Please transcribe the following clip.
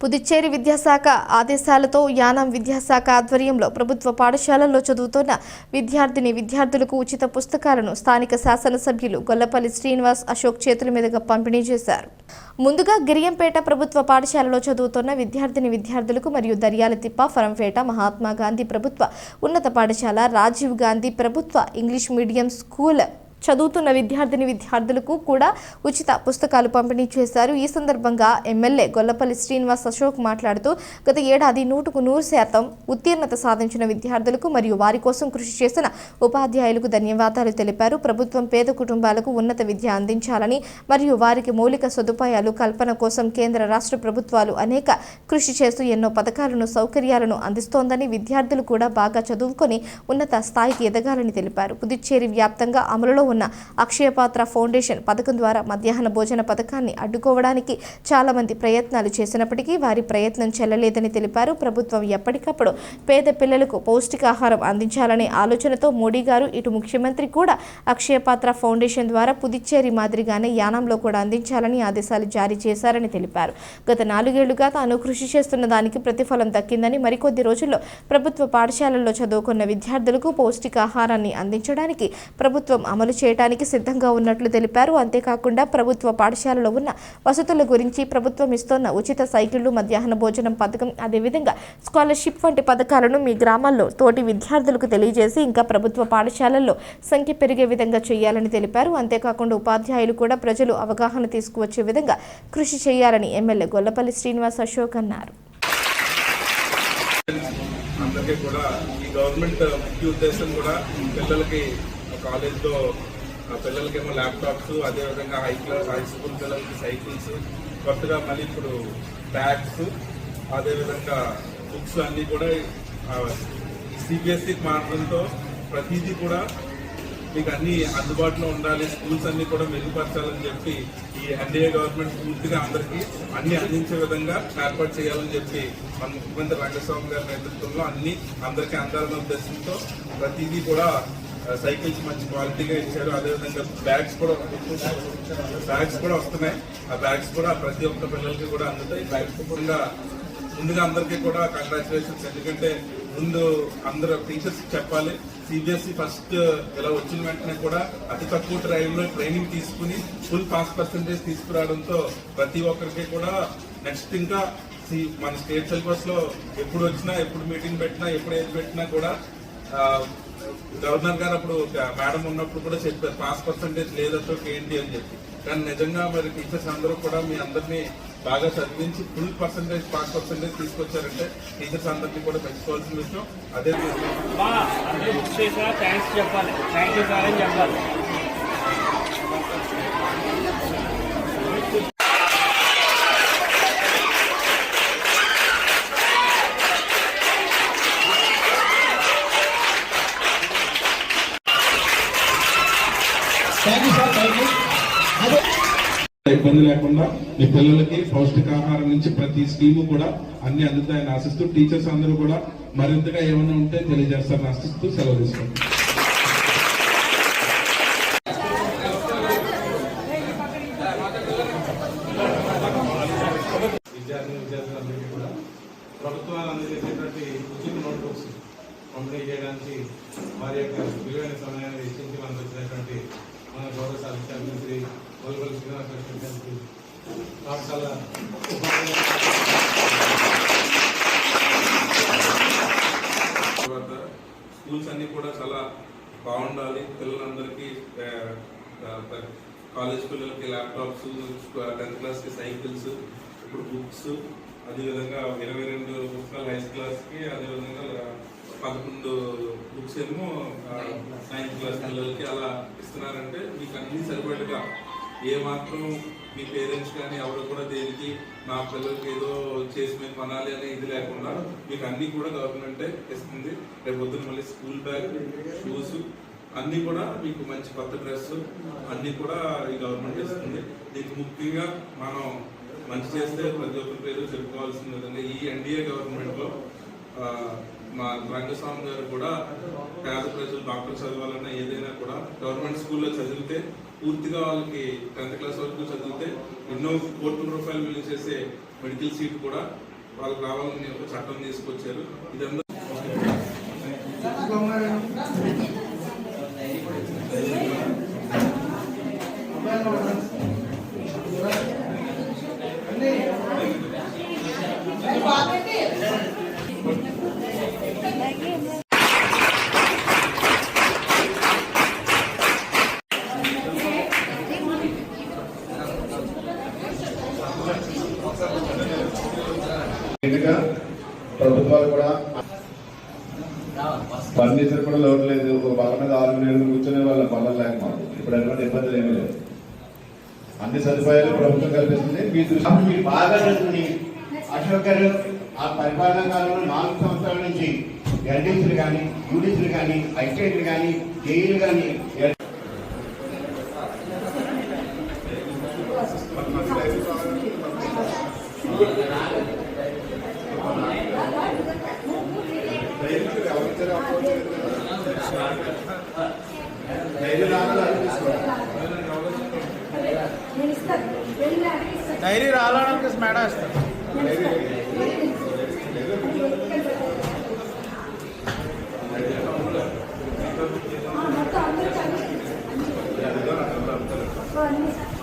పుదుచ్చేరి విద్యాశాఖ ఆదేశాలతో యానాం విద్యాశాఖ ఆధ్వర్యంలో ప్రభుత్వ పాఠశాలల్లో చదువుతున్న విద్యార్థిని విద్యార్థులకు ఉచిత పుస్తకాలను స్థానిక శాసనసభ్యులు గొల్లపల్లి శ్రీనివాస్ అశోక్ చేతుల మీదుగా పంపిణీ చేశారు. ముందుగా గిరియంపేట ప్రభుత్వ పాఠశాలలో చదువుతున్న విద్యార్థిని విద్యార్థులకు మరియు దర్యాలతిప్ప ఫరంపేట మహాత్మా గాంధీ ప్రభుత్వ ఉన్నత పాఠశాల రాజీవ్ గాంధీ ప్రభుత్వ ఇంగ్లీష్ మీడియం స్కూల్ చదువుతున్న విద్యార్థిని విద్యార్థులకు కూడా ఉచిత పుస్తకాలు పంపిణీ చేశారు. ఈ సందర్భంగా ఎమ్మెల్యే గొల్లపల్లి శ్రీనివాస్ అశోక్ మాట్లాడుతూ గత ఏడాది నూటుకు నూరు శాతం ఉత్తీర్ణత సాధించిన విద్యార్థులకు మరియు వారి కోసం కృషి చేసిన ఉపాధ్యాయులకు ధన్యవాదాలు తెలిపారు. ప్రభుత్వం పేద కుటుంబాలకు ఉన్నత విద్య అందించాలని మరియు వారికి మౌలిక సదుపాయాలు కల్పన కోసం కేంద్ర రాష్ట్ర ప్రభుత్వాలు అనేక కృషి చేస్తూ ఎన్నో పథకాలను సౌకర్యాలను అందిస్తోందని విద్యార్థులు కూడా బాగా చదువుకొని ఉన్నత స్థాయికి ఎదగాలని తెలిపారు. పుదుచ్చేరి వ్యాప్తంగా అమలులో ఉన్న అక్షయపాత్ర ఫౌండేషన్ పథకం ద్వారా మధ్యాహ్న భోజన పథకాన్ని అడ్డుకోవడానికి చాలామంది ప్రయత్నాలు చేసినప్పటికీ వారి ప్రయత్నం చెల్లలేదని తెలిపారు. ప్రభుత్వం ఎప్పటికప్పుడు పేద పిల్లలకు పౌష్టికాహారం అందించాలనే ఆలోచనతో మోడీ గారు ఇటు ముఖ్యమంత్రి కూడా అక్షయపాత్ర ఫౌండేషన్ ద్వారా పుదుచ్చేరి మాదిరిగానే యానంలో కూడా అందించాలని ఆదేశాలు జారీ చేశారని తెలిపారు. గత నాలుగేళ్ళుగా తాను కృషి చేస్తున్న దానికి ప్రతిఫలం దక్కిందని మరికొద్ది రోజుల్లో ప్రభుత్వ పాఠశాలల్లో చదువుకున్న విద్యార్థులకు పౌష్టికాహారాన్ని అందించడానికి ప్రభుత్వం అమలు చేయడానికి సిద్ధంగా ఉన్నట్లు తెలిపారు. అంతేకాకుండా ప్రభుత్వ పాఠశాలలో ఉన్న వసతుల గురించి ప్రభుత్వం ఇస్తున్న ఉచిత సైకిళ్ళు మధ్యాహ్న భోజనం పథకం అదేవిధంగా స్కాలర్షిప్ వంటి పథకాలను మీ గ్రామాల్లో తోటి విద్యార్థులకు తెలియజేసి ఇంకా ప్రభుత్వ పాఠశాలల్లో సంఖ్య పెరిగే విధంగా చేయాలని తెలిపారు. అంతేకాకుండా ఉపాధ్యాయులు కూడా ప్రజలు అవగాహన తీసుకువచ్చే విధంగా కృషి చేయాలని ఎమ్మెల్యే గొల్లపల్లి శ్రీనివాస్ అశోక్ అన్నారు. అందరికీ కూడా ఈ గవర్నమెంట్ ముఖ్య ఉద్దేశం కూడా పిల్లలకి కాలేజ్లో పిల్లలకేమో ల్యాప్టాప్స్ అదేవిధంగా హై క్లాస్ హై స్కూల్ పిల్లలకి సైకిల్స్ కొత్తగా మళ్ళీ ఇప్పుడు బ్యాగ్స్ అదేవిధంగా బుక్స్ అన్నీ కూడా సిబిఎస్ఈకి మారడంతో ప్రతిదీ కూడా మీకు అన్ని అందుబాటులో ఉండాలి స్కూల్స్ అన్ని కూడా మెరుగుపరచాలని చెప్పి ఈ ఎన్డీఏ గవర్నమెంట్ పూర్తిగా అందరికీ అన్ని అందించే విధంగా ఏర్పాటు చేయాలని చెప్పి మన ముఖ్యమంత్రి రంగస్వామి గారి నేతృత్వంలో అన్ని అందరికీ అందాలన్న ఉద్దేశంతో ప్రతిదీ కూడా సైకిల్స్ మంచి క్వాలిటీగా ఇచ్చారు. అదేవిధంగా బ్యాగ్స్ కూడా బ్యాగ్స్ కూడా వస్తున్నాయి. ఆ బ్యాగ్స్ కూడా ప్రతి ఒక్క పిల్లలకి కూడా అందుతాయి. బ్యాగ్స్ కూడా ముందుగా అందరికీ కూడా కంగ్రాచులేషన్స్ ఎందుకంటే ముందు అందరూ టీచర్స్ చెప్పాలి. సిబిఎస్ఈ ఫస్ట్ ఇలా వచ్చిన వెంటనే కూడా అతి తక్కువ టైంలో ట్రైనింగ్ తీసుకుని ఫుల్ పాస్ పర్సంటేజ్ తీసుకురావడంతో ప్రతి ఒక్కరికి కూడా నెక్స్ట్ ఇంకా సి- మన స్టేట్ సిలబస్లో ఎప్పుడు వచ్చినా ఎప్పుడు మీటింగ్ పెట్టినా ఎప్పుడు ఏది పెట్టినా కూడా గవర్నర్ గారు అప్పుడు ఒక మేడం ఉన్నప్పుడు కూడా చెప్పారు పాస్ పర్సంటేజ్ లేదంటే ఏంటి అని చెప్పి. కానీ నిజంగా మరి టీచర్స్ అందరూ కూడా మీ అందరినీ బాగా చదివించి ఫుల్ పర్సంటేజ్ పాస్ పర్సంటేజ్ తీసుకొచ్చారంటే టీచర్స్ అందరినీ కూడా పెంచుకోవాల్సిన విషయం. అదే థ్యాంక్స్ చెప్పాలి. థ్యాంక్ యూ సార్ అని చెప్పాలి. Thank you sir thank you అదే ఇబ్బంది లేకుండా మీ పిల్లలకి పౌష్టికాహారం నుంచి ప్రతి స్కీము కూడా అన్ని అందుతాయని ఆశిస్తూ టీచర్స్ అందరూ కూడా మరింతగా ఏమైనా ఉంటే తెలియజేస్తారని ఆశిస్తూ సెలవు కూడా ప్రభుత్వాలు అందజేసేటువంటి ఉచిత నోట్బుక్స్ పంపిణీ చేయడానికి వారి యొక్క గౌరవ సాధికార మంత్రి గారికి పాఠశాల తర్వాత స్కూల్స్ అన్నీ కూడా చాలా బాగుండాలి. పిల్లలందరికీ కాలేజ్ పిల్లలకి ల్యాప్టాప్స్ టెన్త్ క్లాస్కి సైకిల్స్ ఇప్పుడు బుక్స్ అదేవిధంగా ఇరవై రెండు పుస్తకాలు హై క్లాస్కి అదేవిధంగా పదకొండు బుక్స్ ఏమో నైన్త్ క్లాస్ పిల్లలకి అలా ఇస్తున్నారంటే మీకు అన్ని సరిపడగా ఏ మాత్రం మీ పేరెంట్స్ కానీ ఎవరు కూడా దేనికి మా పిల్లలకి ఏదో చేసి మేము కొనాలి అనే ఇది లేకుండా మీకు అన్ని కూడా గవర్నమెంటే ఇస్తుంది. రేపు పొద్దున్న మళ్ళీ స్కూల్ బ్యాగ్ షూస్ అన్ని కూడా మీకు మంచి కొత్త డ్రెస్ అన్ని కూడా ఈ గవర్నమెంట్ ఇస్తుంది. దీనికి ముఖ్యంగా మనం మంచి చేస్తే ప్రతి ఒక్కరి పేరు చెప్పుకోవాల్సింది ఈ ఎన్డీఏ గవర్నమెంట్లో మా రంగస్వామి గారు కూడా పేద ప్రజలు డాక్టర్ చదవాలన్నా ఏదైనా కూడా గవర్నమెంట్ స్కూల్లో చదివితే పూర్తిగా వాళ్ళకి టెన్త్ క్లాస్ వరకు చదివితే ఎన్నో కోట్ల రూపాయలు విలువ చేసే మెడికల్ సీట్ కూడా వాళ్ళకి రావాలని ఒక చట్టం తీసుకొచ్చారు. ఇదంతా ప్రభుత్వాలు కూడా ఫర్నిచర్ కూడా లోటు లేదు. ఒక బల్ల మీద ఆరు నెలలు కూర్చునే వాళ్ళ బల్ల లేక మాకు. ఇప్పుడు ఎటువంటి ఇబ్బందులు ఏమీ లేవు. అన్ని సదుపాయాలు ప్రభుత్వం కల్పిస్తుంది. మీ దృష్టి మీరు బాగా అశోక్ గారు ఆ పరిపాలనా కాలంలో నాలుగు సంవత్సరాల నుంచి ఎల్డీసీలు కానీ యూడీసీలు కానీ ఐటీఐలు కానీ జేఈలు కానీ డైరీ రావడానికి మేడం ఇస్తారు. Thank you.